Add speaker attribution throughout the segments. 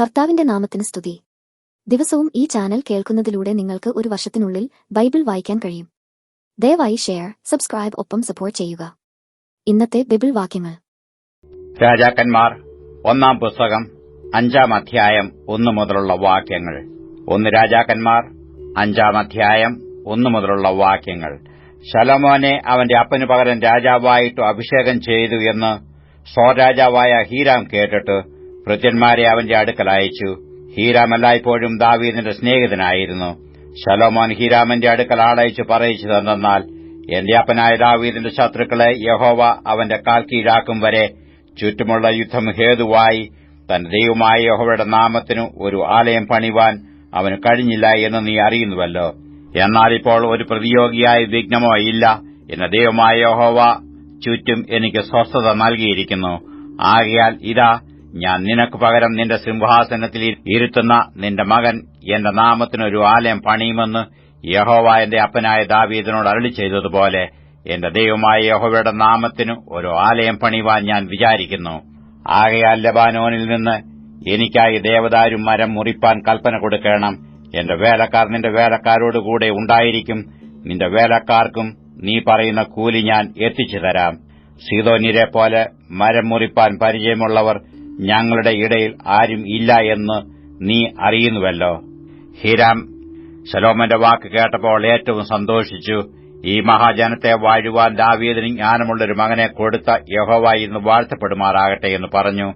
Speaker 1: കർത്താവിന്റെ നാമത്തിന് സ്തുതി. ദിവസവും ഈ ചാനൽ കേൾക്കുന്നതിലൂടെ നിങ്ങൾക്ക് ഒരു വർഷത്തിനുള്ളിൽ ബൈബിൾ വായിക്കാൻ കഴിയും. ദയവായി ഷെയർ സബ്സ്ക്രൈബ് ഒപ്പം സപ്പോർട്ട് ചെയ്യുക. ഇന്നത്തെ ബൈബിൾ വാക്യങ്ങൾ.
Speaker 2: രാജാക്കന്മാർ ഒന്നാം പുസ്തകം അഞ്ചാം അധ്യായം ഒന്നു മുതലുള്ള വാക്യങ്ങൾ. ഒന്ന് രാജാക്കന്മാർ അഞ്ചാം അധ്യായം ഒന്നു മുതലുള്ള വാക്യങ്ങൾ. ശലമോനെ അവന്റെ അപ്പനു പകരം രാജാവായിട്ട് അഭിഷേകം ചെയ്തു എന്ന് സ്വരാജാവായ ഹീരാം കേട്ടിട്ട് ഭൃത്യന്മാരെ അവന്റെ അടുക്കൽ അയച്ചു. ഹീരാം ദാവീദിന്റെ സ്നേഹിതനായിരുന്നു. ശലോമോൻ ഹീരാമന്റെ അടുക്കൽ ആളയച്ചു പറയിച്ചതെന്നാൽ എന്റെ അപ്പനായ ദാവീദിന്റെ ശത്രുക്കളെ യഹോവ അവന്റെ കാൽ കീഴാക്കും വരെ ചുറ്റുമുള്ള യുദ്ധം ഹേതുവായി. തന്റെ ദൈവമായ യഹോവയുടെ നാമത്തിനു ഒരു ആലയം പണിവാൻ അവന് കഴിഞ്ഞില്ല എന്ന് നീ അറിയുന്നുവല്ലോ. എന്നാൽ ഇപ്പോൾ ഒരു പ്രതിയോഗിയായ വിഘ്നമോ ഇല്ല. എന്ന ദൈവമായ യഹോവ ചുറ്റും എനിക്ക് സ്വസ്ഥത നൽകിയിരിക്കുന്നു. ആകയാൽ ഇതാ ഞാൻ നിനക്ക് പകരം നിന്റെ സിംഹാസനത്തിൽ ഇരുത്തുന്ന നിന്റെ മകൻ എന്റെ നാമത്തിനൊരു ആലയം പണിയുമെന്ന് യഹോവ എന്റെ അപ്പനായ ദാവീദിനോട് അരളി ചെയ്തതുപോലെ എന്റെ ദൈവമായ യഹോവയുടെ നാമത്തിന് ഒരു ആലയം പണിയുവാൻ ഞാൻ വിചാരിക്കുന്നു. ആകയാൽ ലബാനോനിൽ നിന്ന് എനിക്കായി ദേവദാരും മരം മുറിപ്പാൻ കൽപ്പന കൊടുക്കണം. എന്റെ വേലക്കാർ നിന്റെ വേലക്കാരോടുകൂടെ ഉണ്ടായിരിക്കും. നിന്റെ വേലക്കാർക്കും നീ പറയുന്ന കൂലി ഞാൻ എത്തിച്ചു തരാം. സീതോന്യരെ പോലെ മരം മുറിപ്പാൻ പരിചയമുള്ളവർ ഞങ്ങളുടെ ഇടയിൽ ആരും ഇല്ല എന്ന് നീ അറിയുന്നുവല്ലോ. ഹീരാം ശലോമന്റെ വാക്ക് കേട്ടപ്പോൾ ഏറ്റവും സന്തോഷിച്ചു. ഈ മഹാജനത്തെ വാഴുവാൻ ദാവീദിന് ജ്ഞാനമുള്ളൊരു മകനെ കൊടുത്ത യഹോവ ഇന്ന് വാഴ്ത്തപ്പെടുമാറാകട്ടെ എന്ന് പറഞ്ഞു.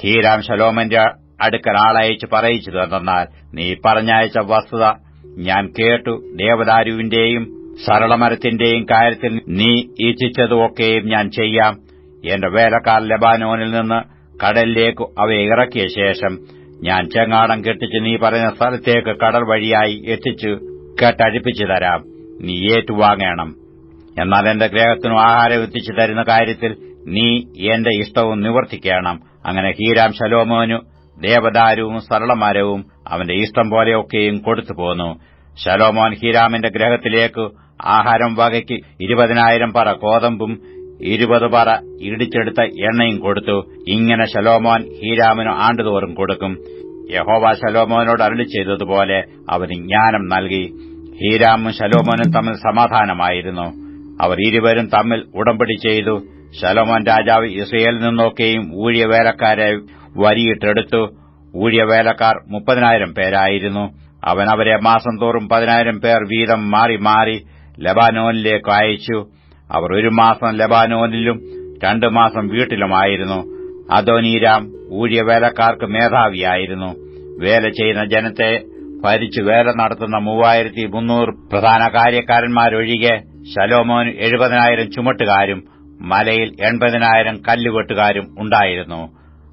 Speaker 2: ഹീരാം ശലോമന്റെ അടുക്കൽ ആളയച്ച് പറയിച്ചു തന്നാൽ നീ പറഞ്ഞയച്ച വസ്തുത ഞാൻ കേട്ടു. ദേവദാരുവിന്റെയും സരളമരത്തിന്റെയും കാര്യത്തിൽ നീ ഇച്ഛിച്ചതുമൊക്കെയും ഞാൻ ചെയ്യാം. എന്റെ വേലക്കാർ ലബാനോനിൽ നിന്ന് കടലിലേക്ക് അവയെ ഇറക്കിയ ശേഷം ഞാൻ ചെങ്ങാടം കെട്ടിച്ച് നീ പറയുന്ന സ്ഥലത്തേക്ക് കടൽ വഴിയായി എത്തിച്ചു കെട്ടഴിപ്പിച്ചു തരാം. നീ ഏറ്റുവാങ്ങണം. എന്നാൽ എന്റെ ഗ്രഹത്തിനും ആഹാരം എത്തിച്ചു തരുന്ന കാര്യത്തിൽ നീ എന്റെ ഇഷ്ടവും നിവർത്തിക്കണം. അങ്ങനെ ഹീരാം ശലോമോനു ദേവദാരുവും സരളമരവും അവന്റെ ഇഷ്ടം പോലെയൊക്കെയും കൊടുത്തു പോന്നു. ശലോമോൻ ഹീരാമിന്റെ ഗ്രഹത്തിലേക്ക് ആഹാരം വകയ്ക്ക് ഇരുപതിനായിരം പറ കോതമ്പും ഇരുപത് പറ ഇടിച്ചെടുത്ത എണ്ണയും കൊടുത്തു. ഇങ്ങനെ ശലോമോൻ ഹീരാമിന് ആണ്ടുതോറും കൊടുക്കും. യഹോവ ശലോമോനോട് അരളി ചെയ്തതുപോലെ അവന് ജ്ഞാനം നൽകി. ഹീരാമും ശലോമോനും തമ്മിൽ സമാധാനമായിരുന്നു. അവർ ഇരുവരും തമ്മിൽ ഉടമ്പടി ചെയ്തു. ശലോമോൻ രാജാവ് ഇസ്രയേലിൽ നിന്നൊക്കെയും ഊഴിയവേലക്കാരെ വരിയിട്ടെടുത്തു. ഊഴിയവേലക്കാർ മുപ്പതിനായിരം പേരായിരുന്നു. അവൻ അവരെ മാസം തോറും പതിനായിരം പേർ വീതം മാറി മാറി ലബാനോനിലേക്ക് അയച്ചു. അവർ ഒരു മാസം ലബാനോനിലും രണ്ടു മാസം വീട്ടിലുമായിരുന്നു. അദോനീരാം ഊഴിയവേലക്കാർക്ക് മേധാവിയായിരുന്നു. വേല ചെയ്യുന്ന ജനത്തെ ഭരിച്ചു വേല നടത്തുന്ന മൂവായിരത്തി മുന്നൂറ് പ്രധാന കാര്യക്കാരന്മാരൊഴികെ ശലോമോൻ എഴുപതിനായിരം ചുമട്ടുകാരും മലയിൽ എൺപതിനായിരം കല്ലുകെട്ടുകാരും ഉണ്ടായിരുന്നു.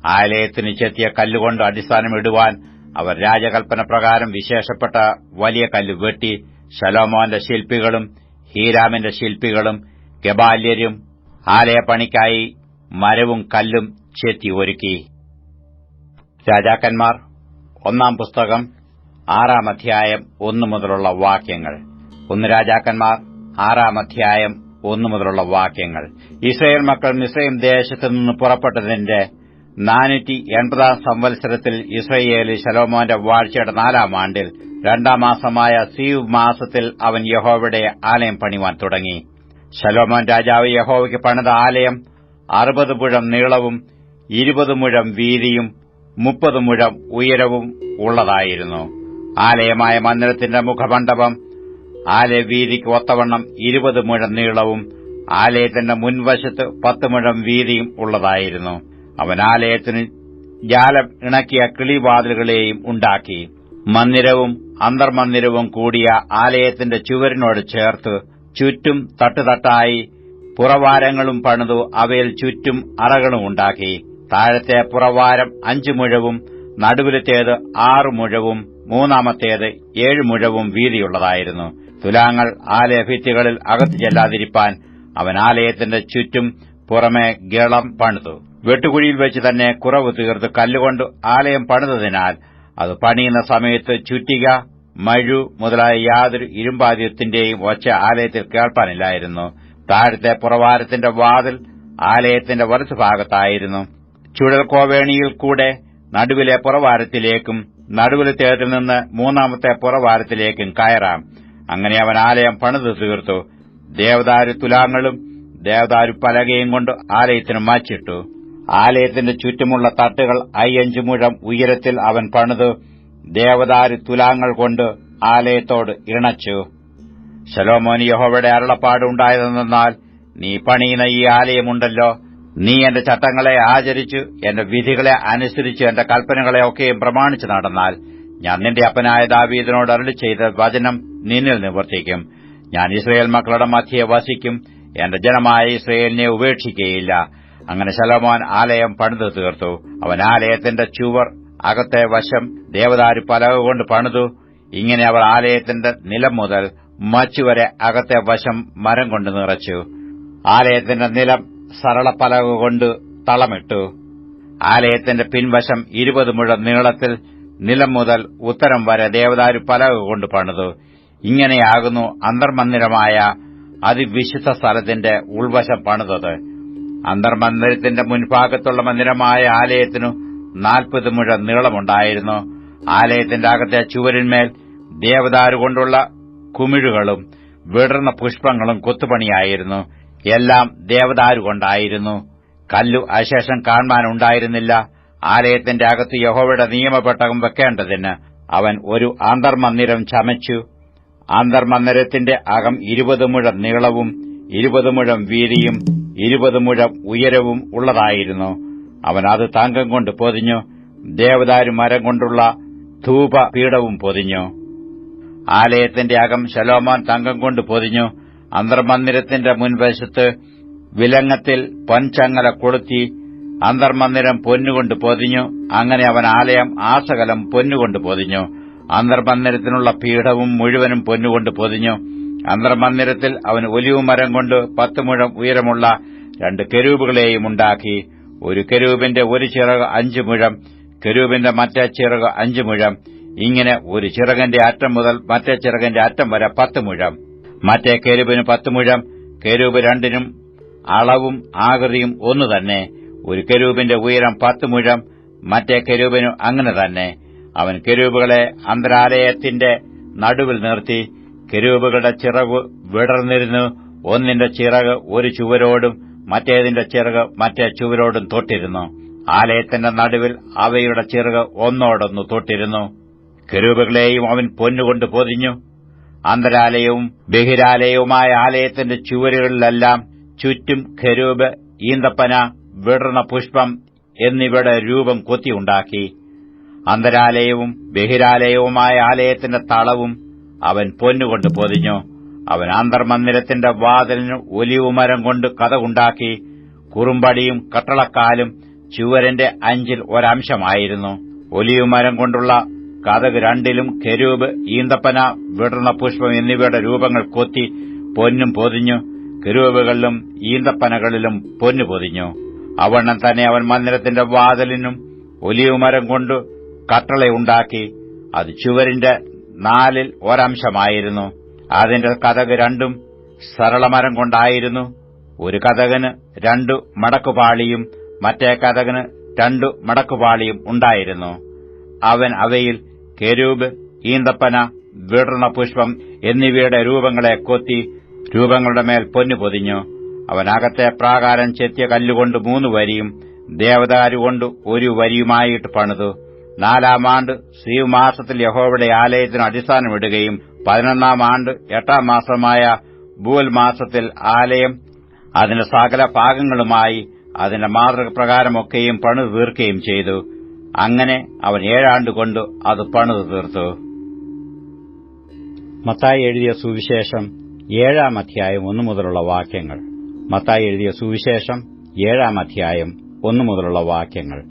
Speaker 2: ആലയത്തിന് ചെത്തിയ കല്ലുകൊണ്ട് അടിസ്ഥാനമിടുവാൻ അവർ രാജകൽപ്പന പ്രകാരം വിശേഷപ്പെട്ട വലിയ കല്ല് വെട്ടി ശലോമോന്റെ ശില്പികളും ഹീരാമിന്റെ ശില്പികളും ഗബാല്യരും ആലയപ്പണിക്കായി മരവും കല്ലും ചെത്തി ഒരുക്കി. രാജാക്കന്മാർ ഒന്നാം പുസ്തകം ആറാം അധ്യായം ഒന്നു മുതലുള്ള വാക്യങ്ങൾ. ഒന്ന് രാജാക്കന്മാർ ആറാം അധ്യായം ഒന്നു മുതലുള്ള വാക്യങ്ങൾ. ഇസ്രയേൽ മക്കൾ മിസ്രൈം ദേശത്തു നിന്ന് പുറപ്പെട്ടതിന്റെ നാനൂറ്റി എൺപതാം സംവത്സരത്തിൽ ഇസ്രയേലി ശലോമോന്റെ വാഴ്ചയുടെ നാലാം ആണ്ടിൽ രണ്ടാം മാസമായ സീവ് മാസത്തിൽ അവൻ യഹോവയുടെ ആലയം പണിവാൻ തുടങ്ങി. ശലോമോൻ രാജാവ് യഹോവയ്ക്ക് പണിത ആലയം അറുപത് മുഴം നീളവും ഇരുപത് മുഴം വീതിയും മുപ്പത് മുഴം ഉയരവും ഉള്ളതായിരുന്നു. ആലയമായ മന്ദിരത്തിന്റെ മുഖമണ്ഡപം ആലയവീതിക്ക് ഒത്തവണ്ണം ഇരുപത് മുഴം നീളവും ആലയത്തിന്റെ മുൻവശത്ത് പത്ത് മുഴം വീതിയും ഉള്ളതായിരുന്നു. അവൻ ആലയത്തിന് ജാലം ഇണക്കിയ കിളിവാതിലുകളെയും ഉണ്ടാക്കി. മന്ദിരവും അന്തർമന്ദിരവും കൂടിയ ആലയത്തിന്റെ ചുവരിനോട് ചേർത്ത് ചുറ്റും തട്ടുതട്ടായി പുറവാരങ്ങളും പണിതു അവയിൽ ചുറ്റും അറകളും ഉണ്ടാക്കി. താഴത്തെ പുറവാരം അഞ്ചു മുഴവും നടുവിലത്തേത് ആറു മുഴവും മൂന്നാമത്തേത് ഏഴ് മുഴവും വീതിയുള്ളതായിരുന്നു. തുലാങ്ങൾ ആലയഭിത്തികളിൽ അകത്തു ചെല്ലാതിരിപ്പാൻ അവൻ ആലയത്തിന്റെ ചുറ്റും പുറമെ ഗളം പണിതു. വെട്ടുകുഴിയിൽ വെച്ച് തന്നെ കുറവ് തീർത്ത് കല്ലുകൊണ്ട് ആലയം പണിതതിനാൽ അത് പണിയുന്ന സമയത്ത് ചുറ്റിക മഴു മുതലായ യാതൊരു ഇരുമ്പാദ്യത്തിന്റെയും ഒച്ച ആലയത്തിൽ കേൾപ്പാനില്ലായിരുന്നു. താഴത്തെ പുറവാരത്തിന്റെ വാതിൽ ആലയത്തിന്റെ വലത്തുഭാഗത്തായിരുന്നു. ചുഴൽക്കോവേണിയിൽ കൂടെ നടുവിലെ പുറവാരത്തിലേക്കും നടുവിലത്തേതിൽ നിന്ന് മൂന്നാമത്തെ പുറവാരത്തിലേക്കും കയറാം. അങ്ങനെ അവൻ ആലയം പണിത് തീർത്തു. ദേവദാരു തുലാങ്ങളും ദേവദാരു പലകയും കൊണ്ട് ആലയത്തിന് മാച്ചിട്ടു. ആലയത്തിന്റെ ചുറ്റുമുള്ള തട്ടുകൾ അയ്യഞ്ചു മുഴം ഉയരത്തിൽ അവൻ പണിത്. ദേവദാരു തുലാങ്ങൾ കൊണ്ട് ആലയത്തോട് ഇണച്ചു. ശലോമോൻ യഹോവയുടെ അരുളപ്പാടുണ്ടായതെന്നാൽ നീ പണിയുന്ന ഈ ആലയമുണ്ടല്ലോ. നീ എന്റെ ചട്ടങ്ങളെ ആചരിച്ചു എന്റെ വിധികളെ അനുസരിച്ച് എന്റെ കൽപ്പനകളെ ഒക്കെയും പ്രമാണിച്ചു നടന്നാൽ ഞാൻ നിന്റെ അപ്പനായ ദാവീദിനോട് അരളി ചെയ്ത വചനം നിന്നിൽ നിവർത്തിക്കും. ഞാൻ ഇസ്രയേൽ മക്കളുടെ മധ്യയെ വസിക്കും എന്റെ ജനമായ ഇസ്രയേലിനെ ഉപേക്ഷിക്കുകയില്ല അങ്ങനെ ശലോമോൻ ആലയം പണിതു തീർത്തു. അവൻ ആലയത്തിന്റെ ചുവർ അകത്തെ വശം ദേവദാരു പലക കൊണ്ട് പണിതു. ഇങ്ങനെ അവർ ആലയത്തിന്റെ നിലം മുതൽ മച്ചുവരെ അകത്തെ വശം മരം കൊണ്ട് നിറച്ചു. ആലയത്തിന്റെ നിലം സരളപ്പലക കൊണ്ട് തളമിട്ടു. ആലയത്തിന്റെ പിൻവശം ഇരുപത് മുഴം നീളത്തിൽ നിലം മുതൽ ഉത്തരം വരെ ദേവദാരു പലക കൊണ്ട് പണിതു. ഇങ്ങനെയാകുന്നു അന്തർമന്ദിരമായ അതിവിശുദ്ധ സ്ഥലത്തിന്റെ ഉൾവശം പണിതത്. അന്തർമന്ദിരത്തിന്റെ മുൻഭാഗത്തുള്ള മന്ദിരമായ ആലയത്തിനു നാൽപ്പത് മുഴം നീളമുണ്ടായിരുന്നു. ആലയത്തിന്റെ അകത്തെ ചുവരിന്മേൽ ദേവദാരു കൊണ്ടുള്ള കുമിഴുകളും വിടർന്ന പുഷ്പങ്ങളും കൊത്തുപണിയായിരുന്നു. എല്ലാം ദേവദാരു കൊണ്ടായിരുന്നു. കല്ലു അശേഷം കാണാനുണ്ടായിരുന്നില്ല ആലയത്തിന്റെ അകത്ത് യഹോവയുടെ നിയമപ്പെട്ടകം വെക്കേണ്ടതിന് അവൻ ഒരു അന്തർമന്ദിരം ചമച്ചു. അന്തർമന്ദിരത്തിന്റെ അകം ഇരുപത് മുഴം നീളവും ഇരുപത് മുഴം വീതിയും ഇരുപത് മുഴം ഉയരവും ഉള്ളതായിരുന്നു. അവൻ അത് താങ്കം കൊണ്ട് പൊതിഞ്ഞു. ദേവദാരു മരം കൊണ്ടുള്ള ധൂപപീഠവും പൊതിഞ്ഞു. ആലയത്തിന്റെ അകം ശലോമാൻ തങ്കം കൊണ്ട് പൊതിഞ്ഞു. അന്തർമന്ദിരത്തിന്റെ മുൻവശത്ത് വിലങ്ങത്തിൽ പൊൻചങ്ങല കൊളുത്തി അന്തർമന്ദിരം പൊന്നുകൊണ്ട് പൊതിഞ്ഞു. അങ്ങനെ അവൻ ആലയം ആസകലം പൊന്നുകൊണ്ട് പൊതിഞ്ഞു. അന്തർമന്ദിരത്തിനുള്ള പീഠവും മുഴുവനും പൊന്നുകൊണ്ട് പൊതിഞ്ഞു. അന്തർമന്ദിരത്തിൽ അവൻ ഒലിവുമരം കൊണ്ട് പത്ത് മുഴം ഉയരമുള്ള രണ്ട് കെരൂപുകളെയും ഉണ്ടാക്കി. ഒരു കരൂപിന്റെ ഒരു ചിറക് അഞ്ച് മുഴം കരൂപിന്റെ മറ്റേ ചിറക് അഞ്ച് മുഴം ഇങ്ങനെ ഒരു ചിറകന്റെ അറ്റം മുതൽ മറ്റേ ചിറകന്റെ അറ്റം വരെ പത്ത് മുഴം. മറ്റേ കരൂപിന് പത്ത് മുഴം കരൂപ് രണ്ടിനും അളവും ആകൃതിയും ഒന്നു തന്നെ. ഒരു കരൂപിന്റെ ഉയരം പത്ത് മുഴം മറ്റേ കരൂപിനും അങ്ങനെ തന്നെ. അവൻ കരൂപുകളെ അന്തരാലയത്തിന്റെ നടുവിൽ നിർത്തി കരൂപുകളുടെ ചിറക് വിടർന്നിരുന്നു. ഒന്നിന്റെ ചിറക് ഒരു ചുവരോടും മറ്റേതിന്റെ ചിറക് മറ്റേ ചുവരോടും തൊട്ടിരുന്നു. ആലയത്തിന്റെ നടുവിൽ അവയുടെ ചിറക് ഒന്നോടൊന്നു തൊട്ടിരുന്നു. കെരൂബുകളെയും അവൻ പൊന്നുകൊണ്ട് പൊതിഞ്ഞു. അന്തരാലയവും ബഹിരാലയവുമായ ആലയത്തിന്റെ ചുവരുകളിലെല്ലാം ചുറ്റും ഖരൂബ് ഈന്തപ്പന വിടർന്ന പുഷ്പം എന്നിവയുടെ രൂപം കൊത്തിയുണ്ടാക്കി അന്തരാലയവും ബഹിരാലയവുമായ ആലയത്തിന്റെ തളവും അവൻ പൊന്നുകൊണ്ട് പൊതിഞ്ഞു. അവൻ ആന്തർമന്ദിരത്തിന്റെ വാതിലിന് ഒലിവുമരം കൊണ്ട് കഥ ഉണ്ടാക്കി കുറുമ്പടിയും കട്ടളക്കാലും ചുവരന്റെ അഞ്ചിൽ ഒരംശമായിരുന്നു. ഒലിവുമരം കൊണ്ടുള്ള കഥക് രണ്ടിലും കെരൂബ് ഈന്തപ്പന വിടർന്ന പുഷ്പം എന്നിവയുടെ രൂപങ്ങൾ കൊത്തി പൊന്നും പൊതിഞ്ഞു. കെരൂബുകളിലും ഈന്തപ്പനകളിലും പൊന്നു പൊതിഞ്ഞു. അവണ്ണം തന്നെ അവൻ മന്ദിരത്തിന്റെ വാതിലിനും ഒലിവുമരം കൊണ്ട് കട്ടളയുണ്ടാക്കി. അത് ചുവരിന്റെ നാലിൽ ഒരംശമായിരുന്നു. അതിന്റെ കഥക് രണ്ടും സരളമരം കൊണ്ടായിരുന്നു. ഒരു കഥകന് രണ്ടു മടക്കുപാളിയും മറ്റേ കഥകന് രണ്ടു മടക്കുപാളിയും ഉണ്ടായിരുന്നു. അവൻ അവയിൽ കെരൂബ് ഈന്തപ്പന വിടർണ പുഷ്പം എന്നിവയുടെ രൂപങ്ങളെ കൊത്തി രൂപങ്ങളുടെ മേൽ പൊന്നു പൊതിഞ്ഞു. അവനകത്തെ പ്രാകാരം ചെത്തിയ കല്ലുകൊണ്ട് മൂന്ന് വരിയും ദേവദാരുകൊണ്ട് ഒരു വരിയുമായിട്ട് പണിതു. നാലാം ആണ്ട് ശ്രീമാസത്തിൽ യഹോവയുടെ ആലയത്തിന് അടിസ്ഥാനമിടുകയും പതിനൊന്നാം ആണ്ട് എട്ടാം മാസമായ ബൂൽ മാസത്തിൽ ആലയം അതിന്റെ സകല ഭാഗങ്ങളുമായി അതിന്റെ മാതൃകപ്രകാരമൊക്കെയും പണിതു തീർക്കുകയും ചെയ്തു. അങ്ങനെ അവൻ ഏഴാണ്ട് കൊണ്ട് അത് പണിതു തീർത്തു. മത്തായി എഴുതിയ സുവിശേഷം ഏഴാം അധ്യായം ഒന്നു മുതലുള്ള വാക്യങ്ങൾ. മത്തായി എഴുതിയ സുവിശേഷം ഏഴാം അധ്യായം ഒന്നു മുതലുള്ള വാക്യങ്ങൾ.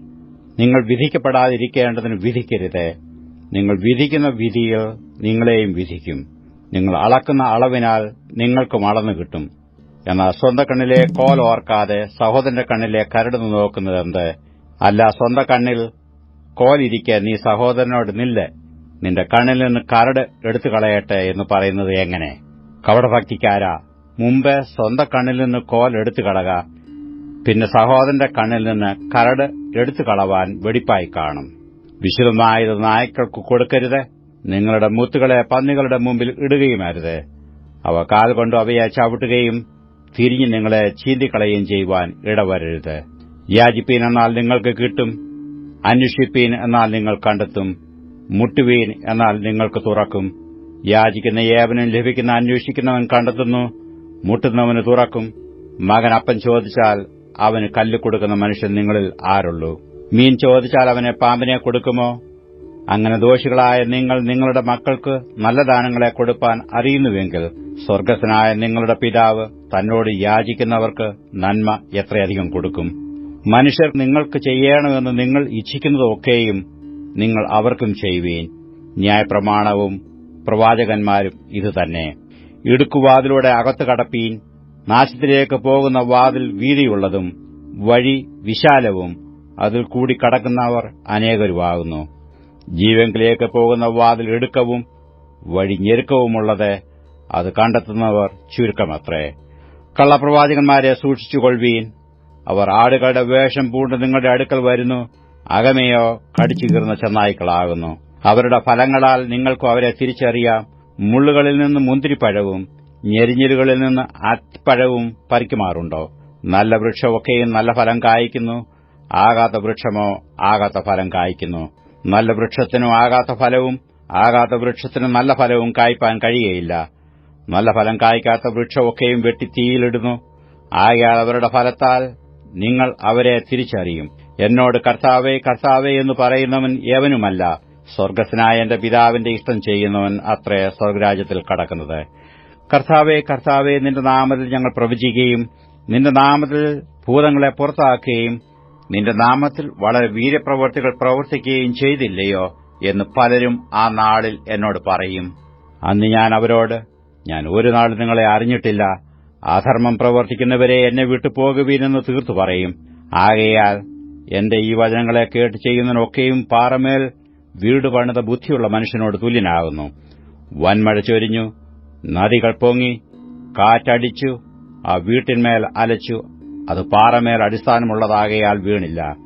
Speaker 2: നിങ്ങൾ വിധിക്കപ്പെടാതിരിക്കേണ്ടതിന് വിധിക്കരുത്. നിങ്ങൾ വിധിക്കുന്ന വിധിയിൽ നിങ്ങളെയും വിധിക്കും. നിങ്ങൾ അളക്കുന്ന അളവിനാൽ നിങ്ങൾക്കും അളന്നു കിട്ടും. എന്നാൽ സ്വന്തം കണ്ണിലെ കോൽ ഓർക്കാതെ സഹോദരന്റെ കണ്ണിലെ കരട് നോക്കുന്നതെന്ത് അല്ല സ്വന്തം കണ്ണിൽ കോലിരിക്കെ നീ സഹോദരനോട് നില്ല്. നിന്റെ കണ്ണിൽ നിന്ന് കരട് എടുത്തു കളയട്ടെ എന്ന് പറയുന്നത് എങ്ങനെ? കവടഭക്തിക്കാരാ മുമ്പ് സ്വന്തം കണ്ണിൽ നിന്ന് കോൽ എടുത്തു കളക. പിന്നെ സഹോദരന്റെ കണ്ണിൽ നിന്ന് കരട് എടുത്തു കളവാൻ വെടിപ്പായി കാണും. വിശുദ്ധമായത് നായ്ക്കൾക്ക് കൊടുക്കരുത്. നിങ്ങളുടെ മുത്തുകളെ പന്നികളുടെ മുമ്പിൽ ഇടുകയുമരുത് അവ കാൽ കൊണ്ട് അവയെ ചവിട്ടുകയും തിരിഞ്ഞ് നിങ്ങളെ ചീന്തിക്കളയുകയും ചെയ്യുവാൻ ഇടവരരുത്. യാചിപ്പീൻ എന്നാൽ നിങ്ങൾക്ക് കിട്ടും. അന്വേഷിപ്പീൻ എന്നാൽ നിങ്ങൾ കണ്ടെത്തും. മുട്ടുവീൻ എന്നാൽ നിങ്ങൾക്ക് തുറക്കും. യാചിക്കുന്ന ഏവനും ലഭിക്കുന്ന അന്വേഷിക്കുന്നവൻ കണ്ടെത്തുന്നു. മുട്ടുന്നവന് തുറക്കും. മകൻ അപ്പൻ ചോദിച്ചാൽ അവന് കല്ലുകൊടുക്കുന്ന മനുഷ്യൻ നിങ്ങളിൽ ആരുള്ളൂ. മീൻ ചോദിച്ചാൽ അവനെ പാമ്പിനെ കൊടുക്കുമോ? അങ്ങനെ ദോഷികളായ നിങ്ങൾ നിങ്ങളുടെ മക്കൾക്ക് നല്ല ദാനങ്ങളെ കൊടുപ്പാൻ അറിയുന്നുവെങ്കിൽ സ്വർഗസ്വനായ നിങ്ങളുടെ പിതാവ് തന്നോട് യാചിക്കുന്നവർക്ക് നന്മ എത്രയധികം കൊടുക്കും. മനുഷ്യർ നിങ്ങൾക്ക് ചെയ്യണമെന്ന് നിങ്ങൾ ഇച്ഛിക്കുന്നതൊക്കെയും നിങ്ങൾ അവർക്കും ചെയ്യുവീൻ. ന്യായപ്രമാണവും പ്രവാചകന്മാരും ഇതുതന്നെ ഇടുക്കുവാതിലൂടെ അകത്തു കടപ്പീൻ നാശത്തിലേക്ക് പോകുന്ന വാതിൽ വീതിയുള്ളതും വഴി വിശാലവും അതിൽ കൂടി കടക്കുന്നവർ അനേകരുമാകുന്നു. ജീവങ്കിലേക്ക് പോകുന്ന വാതിൽ എടുക്കവും വഴി ഞെരുക്കവുമുള്ളത് അത് കണ്ടെത്തുന്നവർ ചുരുക്കമത്രേ. കള്ളപ്രവാചകന്മാരെ സൂക്ഷിച്ചുകൊള്ളുവീൻ അവർ ആടുകളുടെ വേഷം പൂണ്ട് നിങ്ങളുടെ അടുക്കൽ വരുന്നു. അകമയോ കടിച്ചു കീറുന്ന ചെന്നായ്ക്കളാകുന്നു. അവരുടെ ഫലങ്ങളാൽ നിങ്ങൾക്കും അവരെ തിരിച്ചറിയാം. മുള്ളുകളിൽ നിന്ന് മുന്തിരിപ്പഴവും ഞെരിഞ്ഞിലുകളിൽ നിന്ന് അത്തിപ്പഴവും പറിക്കുമാറുണ്ടോ? നല്ല വൃക്ഷമൊക്കെയും നല്ല ഫലം കായ്ക്കുന്നു. ആകാത്ത വൃക്ഷമോ ആകാത്ത ഫലം കായ്ക്കുന്നു. നല്ല വൃക്ഷത്തിനും ആകാത്ത ഫലവും ആകാത്ത വൃക്ഷത്തിനും നല്ല ഫലവും കായ്പാൻ കഴിയുകയില്ല. നല്ല ഫലം കായ്ക്കാത്ത വൃക്ഷമൊക്കെയും വെട്ടി തീയിലിടുന്നു. ആകയാൽ അവരുടെ ഫലത്താൽ നിങ്ങൾ അവരെ തിരിച്ചറിയും. എന്നോട് കർത്താവേ കർത്താവേ എന്ന് പറയുന്നവൻ ഏവനുമല്ല സ്വർഗസ്നായ എന്റെ പിതാവിന്റെ ഇഷ്ടം ചെയ്യുന്നവൻ അത്രേ സ്വർഗരാജ്യത്തിൽ കടക്കുന്നത്. കർത്താവേ കർത്താവേ നിന്റെ നാമത്തിൽ ഞങ്ങൾ പ്രവചിക്കുകയും നിന്റെ നാമത്തിൽ ഭൂതങ്ങളെ പുറത്താക്കുകയും നിന്റെ നാമത്തിൽ വളരെ വീര്യപ്രവർത്തികൾ പ്രവർത്തിക്കുകയും ചെയ്തില്ലയോ എന്ന് പലരും ആ നാളിൽ എന്നോട് പറയും. അന്ന് ഞാൻ അവരോട് ഞാൻ ഒരു നാൾ നിങ്ങളെ അറിഞ്ഞിട്ടില്ല. അധർമ്മം പ്രവർത്തിക്കുന്നവരെ എന്നെ വിട്ടു പോകുവീനെന്ന് തീർത്തു പറയും. ആകയാൽ എന്റെ ഈ വചനങ്ങളെ കേട്ട് ചെയ്യുന്നതിനൊക്കെയും പാറമേൽ വീട് പണിത ബുദ്ധിയുള്ള മനുഷ്യനോട് തുല്യനാകുന്നു. വൻമഴ ചൊരിഞ്ഞു നദികൾ പൊങ്ങി കാറ്റടിച്ചു ആ വീട്ടിന്മേൽ അലച്ചു അത് പാറമേൽ അടിസ്ഥാനമുള്ളതാകയാൽ വീണില്ല.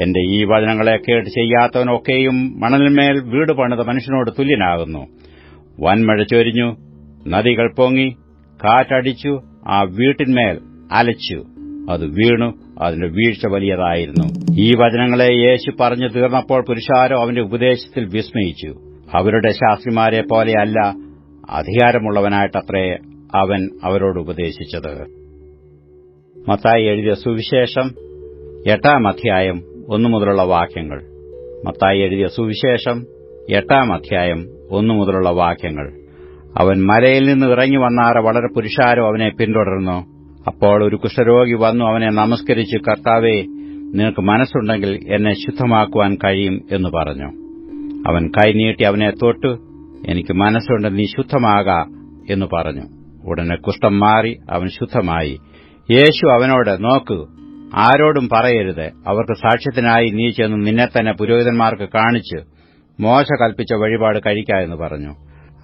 Speaker 2: എന്റെ ഈ വചനങ്ങളെ കേട്ട് ചെയ്യാത്തവനൊക്കെയും മണലിന്മേൽ വീട് പണിത മനുഷ്യനോട് തുല്യനാകുന്നു. വൻമഴ ചൊരിഞ്ഞു നദികൾ പൊങ്ങി കാറ്റടിച്ചു ആ വീട്ടിന്മേൽ അലച്ചു. അത് വീണു അതിന്റെ വീഴ്ച വലിയതായിരുന്നു. ഈ വചനങ്ങളെ യേശു പറഞ്ഞു തീർന്നപ്പോൾ പുരുഷാരോ അവന്റെ ഉപദേശത്തിൽ വിസ്മയിച്ചു. അവരുടെ ശാസ്ത്രിമാരെ പോലെയല്ല അധികാരമുള്ളവനായിട്ടത്രേ അവൻ അവരോട് ഉപദേശിച്ചത്. മത്തായി എഴുതിയ സുവിശേഷം എട്ടാം അധ്യായം ഒന്നുമുതലുള്ള വാക്യങ്ങൾ. മത്തായി എഴുതിയ സുവിശേഷം എട്ടാം അധ്യായം ഒന്നുമുതലുള്ള വാക്യങ്ങൾ. അവൻ മലയിൽ നിന്ന് ഇറങ്ങി വന്നാറ വളരെ പുരുഷാരോ അവനെ പിന്തുടർന്നു. അപ്പോൾ ഒരു കുഷ്ഠരോഗി വന്നു അവനെ നമസ്കരിച്ച് കർത്താവെ നിനക്ക് മനസ്സുണ്ടെങ്കിൽ എന്നെ ശുദ്ധമാക്കുവാൻ കഴിയും എന്ന് പറഞ്ഞു. അവൻ കൈനീട്ടി അവനെ തൊട്ട് എനിക്ക് മനസ്സുണ്ട് നീ ശുദ്ധമാകാ എന്ന് പറഞ്ഞു. ഉടനെ കുഷ്ഠം മാറി അവൻ ശുദ്ധമായി. യേശു അവനോട് നോക്കൂ ആരോടും പറയരുത്. അവർക്ക് സാക്ഷ്യത്തിനായി നീ ചെന്ന് നിന്നെ തന്നെ പുരോഹിതന്മാർക്ക് കാണിച്ച് മോശ കൽപ്പിച്ച വഴിപാട് കഴിക്ക എന്ന് പറഞ്ഞു.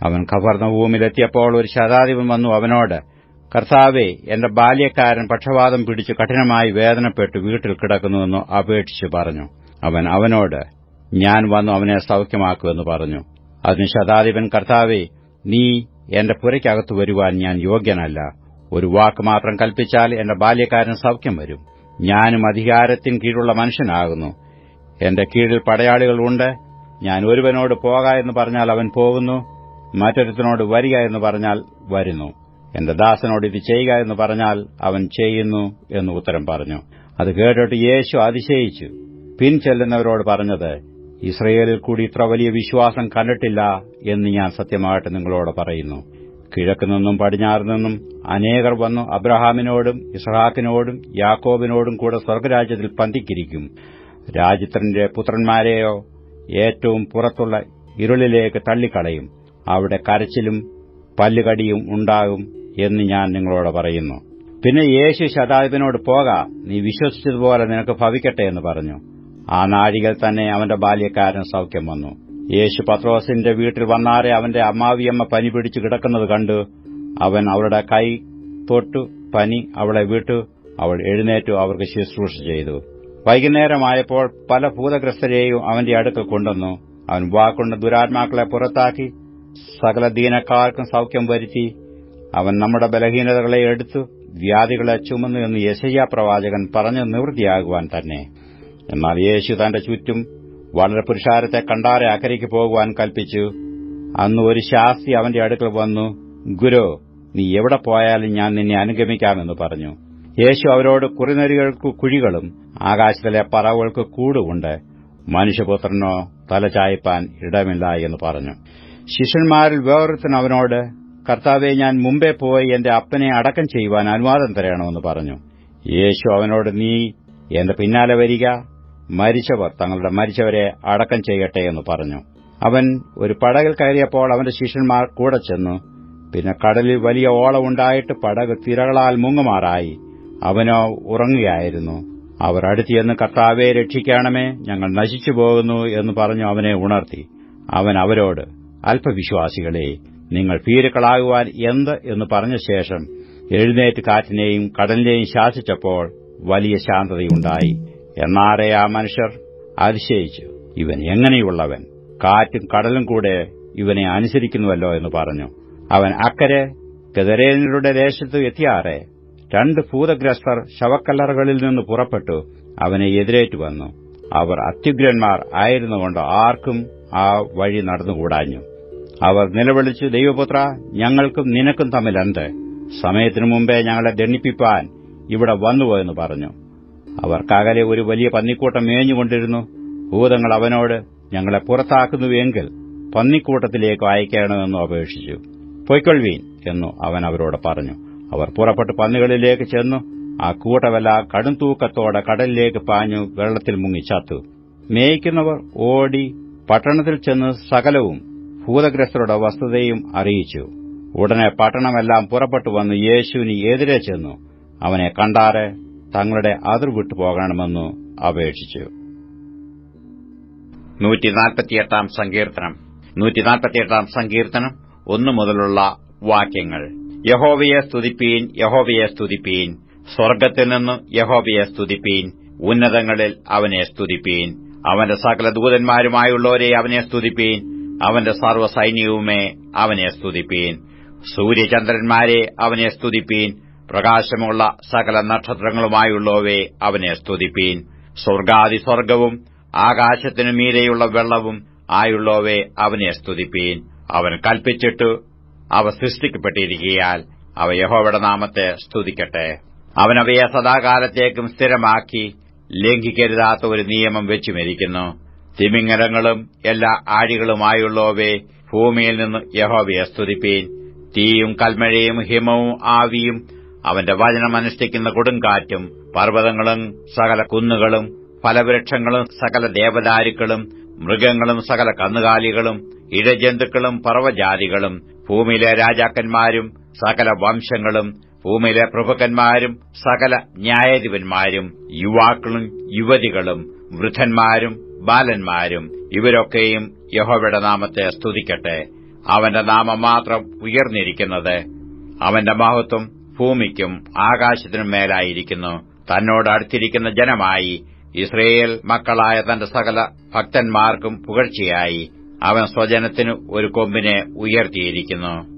Speaker 2: അവൻ കവർന്ന ഭൂമിയിലെത്തിയപ്പോൾ ഒരു ശതാധിപൻ വന്നു അവനോട് കർത്താവെ എന്റെ ബാല്യക്കാരൻ പക്ഷപാതം പിടിച്ച് കഠിനമായി വേദനപ്പെട്ട് വീട്ടിൽ കിടക്കുന്നുവെന്ന് അപേക്ഷിച്ച് പറഞ്ഞു. അവൻ അവനോട് ഞാൻ വന്നു അവനെ സൌഖ്യമാക്കുമെന്ന് പറഞ്ഞു. അതിന് ശതാധിപൻ കർത്താവെ നീ എന്റെ പുരയ്ക്കകത്ത് വരുവാൻ ഞാൻ യോഗ്യനല്ല. ഒരു വാക്ക് മാത്രം കൽപ്പിച്ചാൽ എന്റെ ബാല്യക്കാരൻ സൌഖ്യം വരും. ഞാനും അധികാരത്തിൻ കീഴുള്ള മനുഷ്യനാകുന്നു. എന്റെ കീഴിൽ പടയാളികളുണ്ട് ഞാൻ ഒരുവനോട് പോക എന്ന് പറഞ്ഞാൽ അവൻ പോകുന്നു. മറ്റൊരുത്തനോട് വരിക എന്ന് പറഞ്ഞാൽ വരുന്നു. എന്റെ ദാസനോട് ഇത് ചെയ്യുക എന്ന് പറഞ്ഞാൽ അവൻ ചെയ്യുന്നു എന്ന് ഉത്തരം പറഞ്ഞു. അത് കേട്ടിട്ട് യേശു അതിശയിച്ചു. പിൻചെല്ലുന്നവരോട് പറഞ്ഞത് ഇസ്രയേലിൽ കൂടി ഇത്ര വലിയ വിശ്വാസം കണ്ടിട്ടില്ല എന്ന് ഞാൻ സത്യമായിട്ട് നിങ്ങളോട് പറയുന്നു. കിഴക്ക് നിന്നും പടിഞ്ഞാറ് നിന്നും അനേകർ വന്നു അബ്രഹാമിനോടും ഇസഹാക്കിനോടും യാക്കോബിനോടും കൂടെ സ്വർഗരാജ്യത്തിൽ പന്തിക്കിരിക്കും. രാജ്യത്തിന്റെ പുത്രന്മാരെയോ ഏറ്റവും പുറത്തുള്ള ഇരുളിലേക്ക് തള്ളിക്കളയും. അവിടെ കരച്ചിലും പല്ലുകടിയും ഉണ്ടാകും എന്ന് ഞാൻ നിങ്ങളോട് പറയുന്നു. പിന്നെ യേശു ശതാബിനോട് പോക നീ വിശ്വസിച്ചതുപോലെ നിനക്ക് ഭവിക്കട്ടെ എന്ന് പറഞ്ഞു. ആ നാഴികൾ തന്നെ അവന്റെ ബാല്യക്കാരൻ സൌഖ്യം വന്നു. യേശു പത്രോസിന്റെ വീട്ടിൽ വന്നാറെ അവന്റെ അമ്മാവിയമ്മ പനി പിടിച്ചു കിടക്കുന്നത് കണ്ടു അവൻ അവളുടെ കൈ തൊട്ടു പനി അവളെ വിട്ടു അവൾ എഴുന്നേറ്റു അവർക്ക് ശുശ്രൂഷ ചെയ്തു. വൈകുന്നേരമായപ്പോൾ പല ഭൂതഗ്രസ്തരെയും അവന്റെ അടുക്കൽ കൊണ്ടുവന്നു. അവൻ വാക്കൊണ്ട് ദുരാത്മാക്കളെ പുറത്താക്കി സകല ദീനക്കാർക്കും സൌഖ്യം വരുത്തി അവൻ നമ്മുടെ ബലഹീനതകളെ എടുത്തു വ്യാധികളെ ചുമന്നു എന്ന് യശയ്യ പ്രവാചകൻ പറഞ്ഞു നിവൃത്തിയാകുവാൻ തന്നെ. എന്നാൽ യേശു തന്റെ ചുറ്റും വളരെ കണ്ടാരെ അക്കരയ്ക്ക് പോകുവാൻ കൽപ്പിച്ചു. അന്ന് ഒരു ശാസ്ത്രി അവന്റെ അടുക്കൽ വന്നു ഗുരു നീ എവിടെ പോയാലും ഞാൻ നിന്നെ അനുഗമിക്കാമെന്ന് പറഞ്ഞു. യേശു അവരോട് കുറിനരികൾക്ക് കുഴികളും ആകാശത്തിലെ പറവുകൾക്ക് കൂടുമുണ്ട്. മനുഷ്യപുത്രനോ തലചായ്പാൻ ഇടമില്ല എന്ന് പറഞ്ഞു. ശിഷ്യന്മാരിൽ വേറൊരുത്തൻ അവനോട് കർത്താവെ ഞാൻ മുമ്പേ പോയി എന്റെ അപ്പനെ അടക്കം ചെയ്യുവാൻ അനുവാദം തരണമെന്ന് പറഞ്ഞു. യേശു അവനോട് നീ എന്റെ പിന്നാലെ വരിക. മരിച്ചവർ തങ്ങളുടെ മരിച്ചവരെ അടക്കം ചെയ്യട്ടെ എന്ന് പറഞ്ഞു. അവൻ ഒരു പടകിൽ കയറിയപ്പോൾ അവന്റെ ശിഷ്യന്മാർ കൂടെ ചെന്നു. പിന്നെ കടലിൽ വലിയ ഓളമുണ്ടായിട്ട് പടക് തിരകളാൽ മുങ്ങുമാറായി. അവനോ ഉറങ്ങുകയായിരുന്നു. അവർ അടുത്തിയെന്ന് കർത്താവെ രക്ഷിക്കണമേ ഞങ്ങൾ നശിച്ചു പോകുന്നു എന്ന് പറഞ്ഞു അവനെ ഉണർത്തി. അവൻ അവരോട് അല്പവിശ്വാസികളെ നിങ്ങൾ ഭീരുക്കളാകുവാൻ എന്ത്? എന്ന് പറഞ്ഞ ശേഷം എഴുന്നേറ്റ് കാറ്റിനെയും കടലിനെയും ശാസിച്ചപ്പോൾ വലിയ ശാന്തതയുണ്ടായി. എന്നാറെ ആ മനുഷ്യർ? അതിശയിച്ചു. ഇവൻ എങ്ങനെയുള്ളവൻ? കാറ്റും കടലും കൂടെ ഇവനെ അനുസരിക്കുന്നുവല്ലോ എന്ന് പറഞ്ഞു. അവൻ അക്കരെ ഗദരേനരുടെ ദേശത്ത് എത്തിയാറെ. രണ്ട് ഭൂതഗ്രസ്തർ ശവക്കല്ലറകളിൽ നിന്ന് പുറപ്പെട്ടു. അവനെ എതിരേറ്റു വന്നു. അവർ അത്യുഗ്രന്മാർ ആയിരുന്നുകൊണ്ട് ആർക്കും ആ വഴി നടന്നുകൂടാഞ്ഞു. അവർ നിലവിളിച്ചു ദൈവപുത്ര ഞങ്ങൾക്കും നിനക്കും തമ്മിലെന്ത് സമയത്തിനു മുമ്പേ ഞങ്ങളെ ദണ്ണിപ്പിപ്പാൻ ഇവിടെ വന്നുവോ? എന്ന് പറഞ്ഞു. അവർക്കകലെ ഒരു വലിയ പന്നിക്കൂട്ടം മേഞ്ഞുകൊണ്ടിരുന്നു. ഭൂതങ്ങൾ അവനോട് ഞങ്ങളെ പുറത്താക്കുന്നുവെങ്കിൽ പന്നിക്കൂട്ടത്തിലേക്ക് അയക്കണമെന്നു അപേക്ഷിച്ചു. പൊയ്ക്കൊള്ളുവീൻ എന്നു അവൻ അവരോട് പറഞ്ഞു. അവർ പുറപ്പെട്ട് പന്നികളിലേക്ക് ചെന്നു. ആ കൂട്ടവല്ല കടും തൂക്കത്തോടെ കടലിലേക്ക് പാഞ്ഞു വെള്ളത്തിൽ മുങ്ങി ചത്തു. മേയ്ക്കുന്നവർ ഓടി പട്ടണത്തിൽ ചെന്ന് സകലവും ഭൂതഗ്രസ്തരുടെ വസ്തുതയും അറിയിച്ചു. ഉടനെ പട്ടണമെല്ലാം പുറപ്പെട്ടു വന്ന് യേശുവിന് എതിരെ ചെന്നു. അവനെ കണ്ടാറെ തങ്ങളുടെ അതിർ വിട്ടുപോകണമെന്നു അപേക്ഷിച്ചു. നൂറ്റിനാൽപ്പത്തിയെട്ടാം സങ്കീർത്തനം. നൂറ്റിനാൽപ്പത്തിയെട്ടാം സങ്കീർത്തനം ഒന്നു മുതലുള്ള വാക്യങ്ങൾ. യഹോവയെ സ്തുതിപ്പീൻ യഹോവയെ സ്തുതിപ്പീൻ. സ്വർഗത്തിൽ നിന്ന് യഹോവയെ സ്തുതിപ്പീൻ. ഉന്നതങ്ങളിൽ അവനെ സ്തുതിപ്പീൻ. അവന്റെ സകല ദൂതന്മാരുമായുള്ളവരെ അവനെ സ്തുതിപ്പീൻ. അവന്റെ സർവസൈന്യവുമേ അവനെ സ്തുതിപ്പീൻ. സൂര്യചന്ദ്രന്മാരെ അവനെ സ്തുതിപ്പീൻ. പ്രകാശമുള്ള സകല നക്ഷത്രങ്ങളുമായുള്ളവയെ അവനെ സ്തുതിപ്പീൻ. സ്വർഗാതിസ്വർഗവും ആകാശത്തിനു മീരെയുള്ള വെള്ളവും ആയുള്ളവയെ അവനെ സ്തുതിപ്പീൻ. അവൻ കൽപ്പിച്ചിട്ടു അവ സൃഷ്ടിക്കപ്പെട്ടിരിക്കയാൽ അവ യഹോവയുടെ നാമത്തെ സ്തുതിക്കട്ടെ. അവനവയെ സദാകാലത്തേക്കും സ്ഥിരമാക്കി ലംഘിക്കരുതാത്ത ഒരു നിയമം വെച്ചുമിരിക്കുന്നു. തിമിങ്ങലങ്ങളും എല്ലാ ആഴികളുമായുള്ളവയെ ഭൂമിയിൽ നിന്ന് യഹോവയെ സ്തുതിപ്പീൻ. തീയും കൽമഴയും ഹിമവും ആവിയും അവന്റെ വചനം അനുഷ്ഠിക്കുന്ന കൊടുങ്കാറ്റും പർവതങ്ങളും സകല കുന്നുകളും ഫലവൃക്ഷങ്ങളും സകല ദേവദാരുക്കളും മൃഗങ്ങളും സകല കന്നുകാലികളും ഇഴജന്തുക്കളും പർവജാതികളും ഭൂമിയിലെ രാജാക്കന്മാരും സകല വംശങ്ങളും ഭൂമിയിലെ പ്രഭുക്കന്മാരും സകല ന്യായാധിപന്മാരും യുവാക്കളും യുവതികളും വൃദ്ധന്മാരും ബാലന്മാരും ഇവരൊക്കെയും യഹോവയുടെ നാമത്തെ സ്തുതിക്കട്ടെ. അവന്റെ നാമം മാത്രം ഉയർന്നിരിക്കുന്നത് അവന്റെ മഹത്വം ഭൂമിക്കും ആകാശത്തിനും മേലായിരിക്കുന്നു. തന്നോട് അടുത്തിരിക്കുന്ന ജനമായി ഇസ്രയേൽ മക്കളായ തന്റെ സകല ഭക്തന്മാർക്കും പുകഴ്ചയായി. അവൻ സ്വജനത്തിന് ഒരു കൊമ്പിനെ ഉയർത്തിയിരിക്കുന്നു.